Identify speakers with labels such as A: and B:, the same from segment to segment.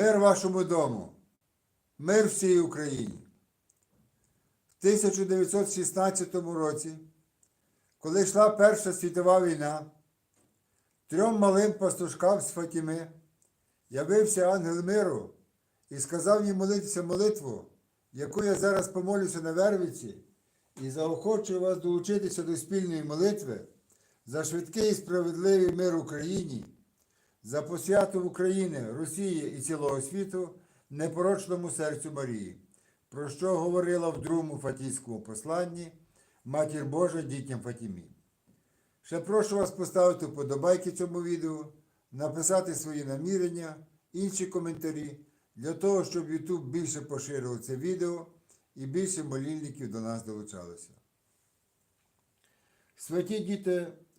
A: Мир вашому дому, мир всій Україні. В 1916 році, коли йшла Перша світова війна, трьом малим пастушкам з Фатіми явився ангел миру і сказав їм молитися молитву, яку я зараз помолюся на Вервиці, і заохочую вас долучитися до спільної молитви за швидкий і справедливий мир Україні за посвяту України, Росії і цілого світу непорочному серцю Марії, про що говорила в другому Фатійському посланні Матір Божа дітям Фатімі. Ще прошу вас поставити вподобайки цьому відео, написати свої намірення, інші коментарі, для того, щоб YouTube більше поширював це відео і більше молільників до нас долучалося. Святі діти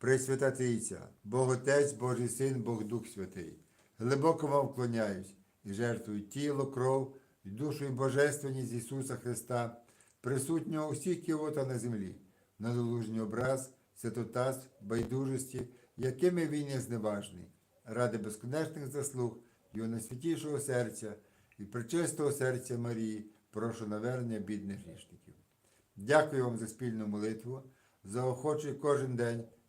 A: Пресвята Трійця, Бог Отець, Божий Син, Бог Дух Святий, глибоко вам вклоняюсь і жертвую тіло, кров і душу і божественність Ісуса Христа, присутнього у всіх кіота на землі, на долужній образ, святотаз, байдужості, якими він є зневажний, ради безконечних заслуг Його найсвятішого серця і причистого серця Марії, прошу навернення бідних грішників. Дякую вам за спільну молитву. Заохочую кожен день